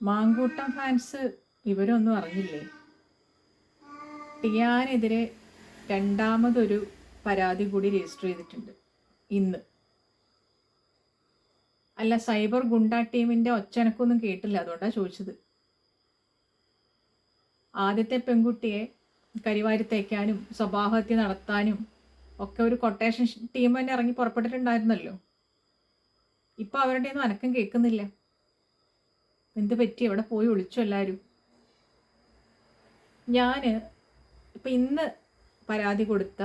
Mankoottam fans ഇവരൊന്നും അറിഞ്ഞില്ലേ? ടിയാനെതിരെ രണ്ടാമതൊരു പരാതി കൂടി രജിസ്റ്റർ ചെയ്തിട്ടുണ്ട്. ഇന്ന്. അല്ല സൈബർ ഗുണ്ട ടീമിന്റെ ഒച്ചനക്കൊന്നും കേട്ടില്ല അതുകൊണ്ടാണ് ചോദിച്ചത്. ആദ്യത്തെ പെൺകുട്ടിയെ കരിവാരി തേക്കാനും സ്വഭാവഹത്യ നടത്താനും ഒക്കെ ഒരു കൊട്ടേഷൻ ടീം തന്നെ ഇറങ്ങി പുറപ്പെട്ടിട്ടുണ്ടായിരുന്നല്ലോ. ഇപ്പൊ അവരുടെ ഒന്നും അനക്കം കേൾക്കുന്നില്ല. എന്ത് പറ്റി? എവിടെ പോയി ഒളിച്ചു എല്ലാവരും ഞാൻ ഇപ്പം ഇന്ന് പരാതി കൊടുത്ത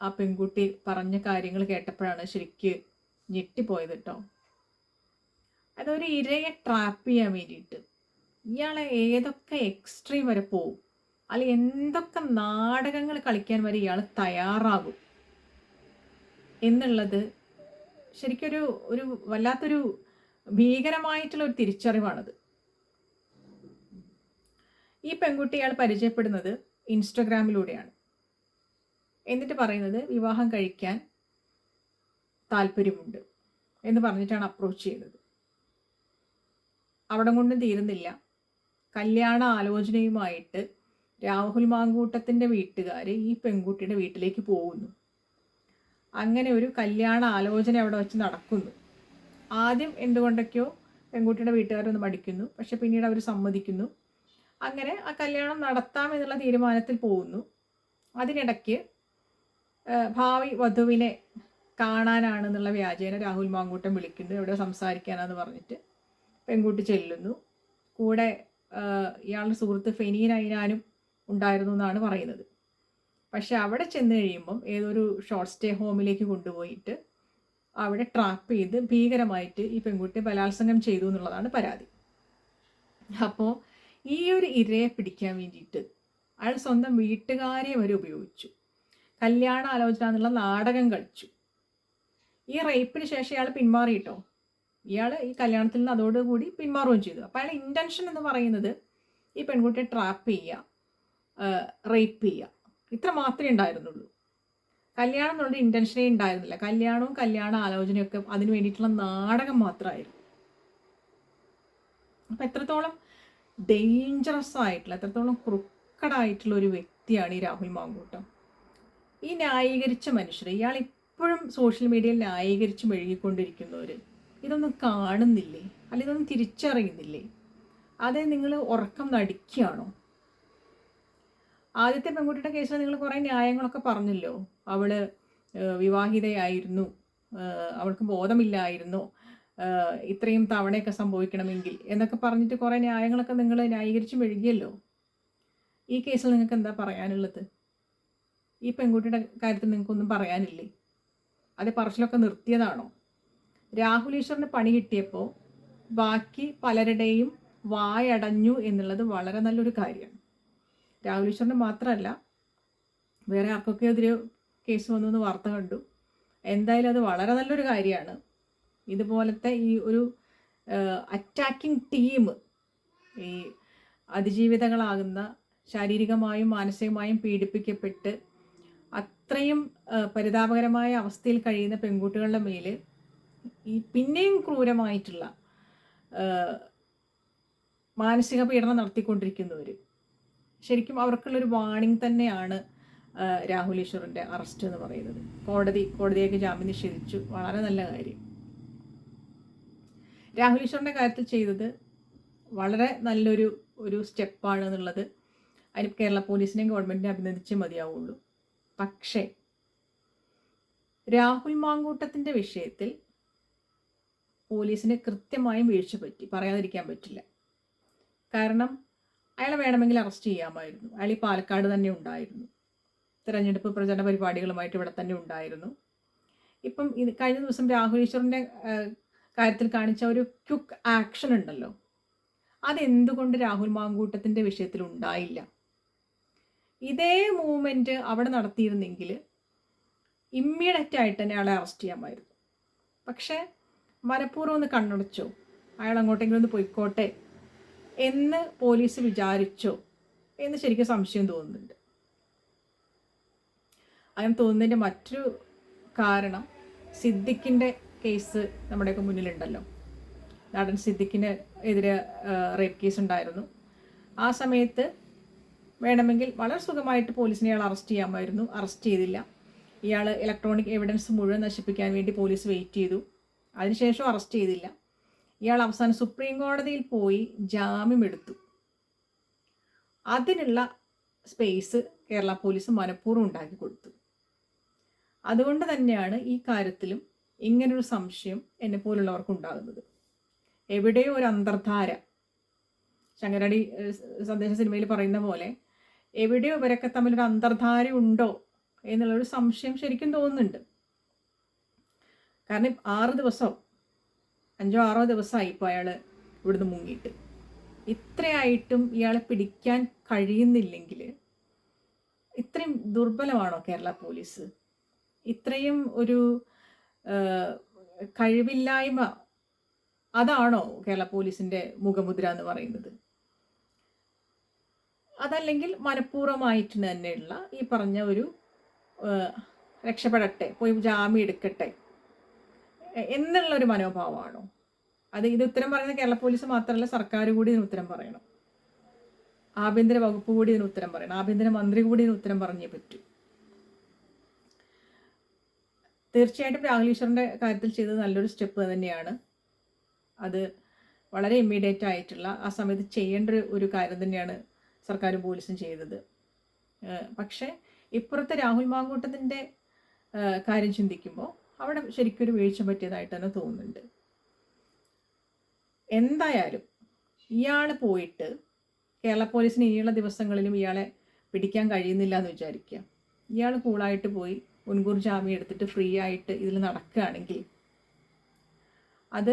ആ പെൺകുട്ടി പറഞ്ഞ കാര്യങ്ങൾ കേട്ടപ്പോഴാണ് ശരിക്ക് ഞെട്ടിപ്പോയത് കേട്ടോ അതൊരു ഇരയെ ട്രാപ്പ് ചെയ്യാൻ വേണ്ടിയിട്ട്. ഇയാളെ ഏതൊക്കെ എക്സ്ട്രീം വരെ പോവും. അല്ലെ എന്തൊക്കെ നാടകങ്ങൾ കളിക്കാൻ വരെ ഇയാൾ തയ്യാറാകും. എന്നുള്ളത് ശരിക്കൊരു ഒരു വല്ലാത്തൊരു ഭീകരമായിട്ടുള്ള ഒരു തിരിച്ചറിവാണത്. ഈ പെൺകുട്ടി അയാൾ പരിചയപ്പെടുന്നത് ഇൻസ്റ്റഗ്രാമിലൂടെയാണ്. എന്നിട്ട് പറയുന്നത് വിവാഹം കഴിക്കാൻ താല്പര്യമുണ്ട് എന്ന് പറഞ്ഞിട്ടാണ് അപ്രോച്ച് ചെയ്യുന്നത്. അവിടെ കൊണ്ടും തീരുന്നില്ല. കല്യാണ ആലോചനയുമായിട്ട് രാഹുൽ മാങ്കൂട്ടത്തിന്റെ വീട്ടുകാർ ഈ പെൺകുട്ടിയുടെ വീട്ടിലേക്ക് പോകുന്നു. അങ്ങനെ ഒരു കല്യാണ ആലോചന അവിടെ വെച്ച് നടക്കുന്നു. ആദ്യം എന്തുകൊണ്ടൊക്കെയോ പെൺകുട്ടിയുടെ വീട്ടുകാരൊന്ന് മടിക്കുന്നു. പക്ഷെ പിന്നീട് അവർ സമ്മതിക്കുന്നു. അങ്ങനെ ആ കല്യാണം നടത്താം എന്നുള്ള തീരുമാനത്തിൽ പോകുന്നു. അതിനിടയ്ക്ക് ഭാവി വധുവിനെ കാണാനാണെന്നുള്ള വ്യാജേന രാഹുൽ മാങ്കൂട്ടം വിളിക്കുന്നത് എവിടെ സംസാരിക്കാനാന്ന് പറഞ്ഞിട്ട് പെൺകുട്ടി ചെല്ലുന്നു. കൂടെ ഇയാളുടെ സുഹൃത്ത് ഫെനീൻ അയിനാനും ഉണ്ടായിരുന്നു എന്നാണ് പറയുന്നത്. പക്ഷെ അവിടെ ചെന്ന് കഴിയുമ്പം ഏതൊരു ഷോർട്ട് സ്റ്റേ ഹോമിലേക്ക് കൊണ്ടുപോയിട്ട് അവിടെ ട്രാപ്പ് ചെയ്ത് ഭീകരമായിട്ട് ഈ പെൺകുട്ടി ബലാത്സംഗം ചെയ്തു എന്നുള്ളതാണ് പരാതി. അപ്പോൾ ഈ ഒരു ഇരയെ പിടിക്കാൻ വേണ്ടിയിട്ട് അയാൾ സ്വന്തം വീട്ടുകാരെ വരെ ഉപയോഗിച്ചു. കല്യാണ ആലോചന എന്നുള്ള നാടകം കളിച്ചു. ഈ റേപ്പിന് ശേഷം ഇയാൾ പിന്മാറിയിട്ടോ? ഇയാൾ ഈ കല്യാണത്തിൽ നിന്ന് അതോടുകൂടി പിന്മാറുകയും ചെയ്തു. അപ്പോൾ അയാൾ ഇന്റൻഷൻ എന്ന് പറയുന്നത് ഈ പെൺകുട്ടിയെ ട്രാപ്പ് ചെയ്യുക റേപ്പ് ചെയ്യുക. ഇത്ര മാത്രമേ ഉണ്ടായിരുന്നുള്ളൂ. കല്യാണം എന്നുള്ള ഇന്റൻഷനേ ഉണ്ടായിരുന്നില്ല. കല്യാണവും കല്യാണ ആലോചനയൊക്കെ അതിന് വേണ്ടിയിട്ടുള്ള നാടകം മാത്രമായിരുന്നു. അപ്പം എത്രത്തോളം ഡേഞ്ചറസ് ആയിട്ടുള്ള എത്രത്തോളം ക്രുക്കഡായിട്ടുള്ള ഒരു വ്യക്തിയാണ് ഈ രാഹുൽ മാങ്കൂട്ടം. ഈ ന്യായീകരിച്ച മനുഷ്യർ ഇയാൾ ഇപ്പോഴും സോഷ്യൽ മീഡിയയിൽ ന്യായീകരിച്ച് മെഴുകിക്കൊണ്ടിരിക്കുന്നവർ ഇതൊന്നും കാണുന്നില്ലേ? അല്ലെങ്കിൽ ഇതൊന്നും തിരിച്ചറിയുന്നില്ലേ? അതെ നിങ്ങൾ ഉറക്കം നടിക്കുകയാണോ ആദ്യത്തെ പെൺകുട്ടിയുടെ കേസിൽ നിങ്ങൾ കുറേ ന്യായങ്ങളൊക്കെ പറഞ്ഞല്ലോ. അവൾ വിവാഹിതയായിരുന്നു അവൾക്ക് ബോധമില്ലായിരുന്നു. ഇത്രയും തവണയൊക്കെ സംഭവിക്കണമെങ്കിൽ എന്നൊക്കെ പറഞ്ഞിട്ട് കുറേ ന്യായങ്ങളൊക്കെ നിങ്ങൾ ന്യായീകരിച്ച് മെഴുകിയല്ലോ? ഈ കേസിൽ നിങ്ങൾക്ക് എന്താ പറയാനുള്ളത്? ഈ പെൺകുട്ടിയുടെ കാര്യത്തിൽ നിങ്ങൾക്കൊന്നും പറയാനില്ലേ? അത് പറച്ചിലൊക്കെ നിർത്തിയതാണോ? രാഹുൽ ഈശ്വറിന് പണി കിട്ടിയപ്പോൾ ബാക്കി പലരുടെയും വായടഞ്ഞു എന്നുള്ളത് വളരെ നല്ലൊരു കാര്യമാണ്. രാഹുൽ ഈശ്വറിന് മാത്രമല്ല വേറെ ആർക്കൊക്കെ എതിരെ കേസ് വന്നു എന്ന് വാർത്ത കണ്ടു. എന്തായാലും അത് വളരെ നല്ലൊരു കാര്യമാണ്. ഇതുപോലത്തെ ഈ ഒരു അറ്റാക്കിംഗ് ടീം ഈ അതിജീവിതങ്ങളാകുന്ന ശാരീരികമായും മാനസികമായും പീഡിപ്പിക്കപ്പെട്ട് അത്രയും പരിതാപകരമായ അവസ്ഥയിൽ കഴിയുന്ന പെൺകുട്ടികളുടെ മേൽ ഈ പിന്നെയും ക്രൂരമായിട്ടുള്ള മാനസിക പീഡനം നടത്തിക്കൊണ്ടിരിക്കുന്നവർ ശരിക്കും അവർക്കുള്ളൊരു വാണിംഗ് തന്നെയാണ് രാഹുൽ ഈശ്വറിന്റെ അറസ്റ്റ് എന്ന് പറയുന്നത്. കോടതി കോടതിയൊക്കെ ജാമ്യം നിഷേധിച്ചു. വളരെ നല്ല കാര്യം. രാഹുൽ ഈശ്വറിന്റെ കാര്യത്തിൽ ചെയ്തത് വളരെ നല്ലൊരു ഒരു സ്റ്റെപ്പാണ് എന്നുള്ളത്. അതിന് കേരള പോലീസിനെയും ഗവൺമെന്റിനെ അഭിനന്ദിച്ചേ മതിയാവുള്ളൂ. പക്ഷേ രാഹുൽ മാങ്കൂട്ടത്തിന്റെ വിഷയത്തിൽ പോലീസിന് കൃത്യമായും വീഴ്ച പറ്റി പറയാതിരിക്കാൻ പറ്റില്ല. കാരണം അയാളെ വേണമെങ്കിൽ അറസ്റ്റ് ചെയ്യാമായിരുന്നു. അയാൾ ഈ പാലക്കാട് തന്നെ ഉണ്ടായിരുന്നു. തിരഞ്ഞെടുപ്പ് പ്രചരണ പരിപാടികളുമായിട്ട് ഇവിടെ തന്നെ ഉണ്ടായിരുന്നു. ഇപ്പം ഇത് കഴിഞ്ഞ ദിവസം രാഹുൽ ഈശ്വറിന്റെ കാര്യത്തിൽ കാണിച്ച ഒരു ക്യുക്ക് ആക്ഷൻ ഉണ്ടല്ലോ. അതെന്തുകൊണ്ട് രാഹുൽ മാങ്കൂട്ടത്തിന്റെ വിഷയത്തിൽ ഉണ്ടായില്ല? ഇതേ മൂവ്മെന്റ് അവിടെ നടത്തിയിരുന്നെങ്കിൽ ഇമ്മീഡിയറ്റ് ആയിട്ട് തന്നെ അയാളെ അറസ്റ്റ് ചെയ്യാമായിരുന്നു. പക്ഷേ മനഃപൂർവം ഒന്ന് കണ്ണടച്ചോ അയാൾ അങ്ങോട്ടെങ്കിലും ഒന്ന് പോയിക്കോട്ടെ എന്ന് പോലീസ് വിചാരിച്ചോ എന്ന് ശരിക്കും സംശയം തോന്നുന്നുണ്ട്. അങ്ങനെ തോന്നുന്നതിന്റെ മറ്റൊരു കാരണം സിദ്ദിഖിന്റെ കേസ് നമ്മുടെയൊക്കെ മുന്നിലുണ്ടല്ലോ. നടൻ സിദ്ദിഖിന് എതിരെ റേപ്പ് കേസ് ഉണ്ടായിരുന്നു. ആ സമയത്ത് വേണമെങ്കിൽ വളരെ സുഖമായിട്ട് പോലീസിനെ ഇയാൾ അറസ്റ്റ് ചെയ്യാമായിരുന്നു. അറസ്റ്റ് ചെയ്തില്ല. ഇയാൾ ഇലക്ട്രോണിക് എവിഡൻസ് മുഴുവൻ നശിപ്പിക്കാൻ വേണ്ടി പോലീസ് വെയിറ്റ് ചെയ്തു. അതിനുശേഷം അറസ്റ്റ് ചെയ്തില്ല. ഇയാൾ അവസാനം സുപ്രീം കോടതിയിൽ പോയി ജാമ്യം എടുത്തു അതിനുള്ള സ്പേസ് കേരള പോലീസ് മനഃപൂർവം ഉണ്ടാക്കി കൊടുത്തു. അതുകൊണ്ട് തന്നെയാണ് ഈ കാര്യത്തിലും ഇങ്ങനൊരു സംശയം എന്നെ പോലുള്ളവർക്ക് ഉണ്ടാകുന്നത് എവിടെയോ ഒരു അന്തർധാര ശങ്കരാടി സന്ദേശ സിനിമയിൽ പറയുന്ന പോലെ എവിടെയോ ഇവരൊക്കെ തമ്മിലൊരു അന്തർധാര ഉണ്ടോ എന്നുള്ളൊരു സംശയം ശരിക്കും തോന്നുന്നുണ്ട്. കാരണം ആറ് ദിവസം അഞ്ചോ ആറോ ദിവസമായി ഇപ്പോൾ അയാൾ ഇവിടുന്ന് മുങ്ങിയിട്ട്. ഇത്രയായിട്ടും ഇയാളെ പിടിക്കാൻ കഴിയുന്നില്ലെങ്കിൽ ഇത്രയും ദുർബലമാണോ കേരള പോലീസ്? ഇത്രയും ഒരു കഴിവില്ലായ്മ അതാണോ കേരള പോലീസിന്റെ മുഖമുദ്ര എന്ന് പറയുന്നത്? അതല്ലെങ്കിൽ മനഃപൂർവമായിട്ട് തന്നെയുള്ള ഈ പറഞ്ഞ ഒരു രക്ഷപ്പെടട്ടെ പോയി ജാമ്യം എടുക്കട്ടെ എന്നുള്ള ഒരു മനോഭാവമാണോ? അത് ഇത് ഉത്തരം പറയുന്നത് കേരള പോലീസ് മാത്രമല്ല സർക്കാർ കൂടി ഇതിന് ഉത്തരം പറയണം. ആഭ്യന്തര വകുപ്പ് കൂടി ഇതിന് ഉത്തരം പറയണം. ആഭ്യന്തര മന്ത്രി കൂടി ഇതിന് ഉത്തരം പറഞ്ഞേ പറ്റൂ. തീർച്ചയായിട്ടും രാഹുൽ ഈശ്വറിന്റെ കാര്യത്തിൽ ചെയ്തത് നല്ലൊരു സ്റ്റെപ്പ് തന്നെയാണ്. അത് വളരെ ഇമ്മീഡിയറ്റ് ആയിട്ടുള്ള ആ സമയത്ത് ചെയ്യേണ്ട ഒരു കാര്യം തന്നെയാണ് സർക്കാരും പോലീസും ചെയ്തത്. പക്ഷേ ഇപ്പുറത്തെ രാഹുൽ മാങ്കൂട്ടത്തിന്റെ കാര്യം ചിന്തിക്കുമ്പോൾ അവിടെ ശരിക്കൊരു വീഴ്ച പറ്റിയതായിട്ട് തന്നെ തോന്നുന്നുണ്ട്. എന്തായാലും ഇയാൾ പോയിട്ട് കേരള പോലീസിന് ഇനിയുള്ള ദിവസങ്ങളിലും ഇയാളെ പിടിക്കാൻ കഴിയുന്നില്ല എന്ന് വിചാരിക്കുക ഇയാൾ കൂളായിട്ട് പോയി മുൻകൂർ ജാമ്യം എടുത്തിട്ട് ഫ്രീ ആയിട്ട് ഇതിൽ നടക്കുകയാണെങ്കിൽ അത്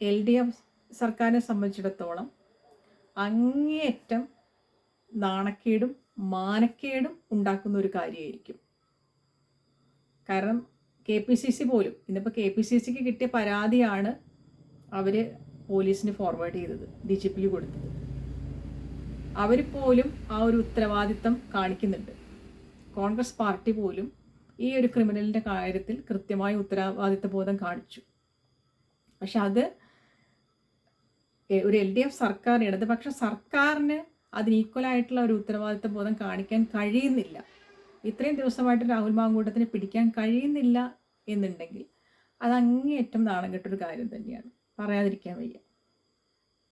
എൽ ഡി എഫ് സർക്കാരിനെ സംബന്ധിച്ചിടത്തോളം അങ്ങേയറ്റം നാണക്കേടും മാനക്കേടും ഉണ്ടാക്കുന്ന ഒരു കാര്യമായിരിക്കും. കാരണം കെ പി സി സി പോലും ഇന്നിപ്പോൾ കെ പി സി സിക്ക് കിട്ടിയ പരാതിയാണ് അവർ പോലീസിന് ഫോർവേഡ് ചെയ്തത് ഡി ജി പിക്ക് കൊടുത്തത്. അവർ പോലും ആ ഒരു ഉത്തരവാദിത്തം കാണിക്കുന്നുണ്ട്. കോൺഗ്രസ് പാർട്ടി പോലും ഈ ഒരു ക്രിമിനലിന്റെ കാര്യത്തിൽ കൃത്യമായി ഉത്തരവാദിത്ത ബോധം കാണിച്ചു. പക്ഷെ അത് ഒരു എൽ ഡി എഫ് സർക്കാർ ഇടതുപക്ഷ സർക്കാരിന് അതിന് ഈക്വലായിട്ടുള്ള ഒരു ഉത്തരവാദിത്ത ബോധം കാണിക്കാൻ കഴിയുന്നില്ല. ഇത്രയും ദിവസമായിട്ട് രാഹുൽ മാങ്കൂട്ടത്തിന് പിടിക്കാൻ കഴിയുന്നില്ല എന്നുണ്ടെങ്കിൽ അത് അങ്ങേയറ്റം നാണം കെട്ടൊരു കാര്യം തന്നെയാണ്. പറയാതിരിക്കാൻ വയ്യ.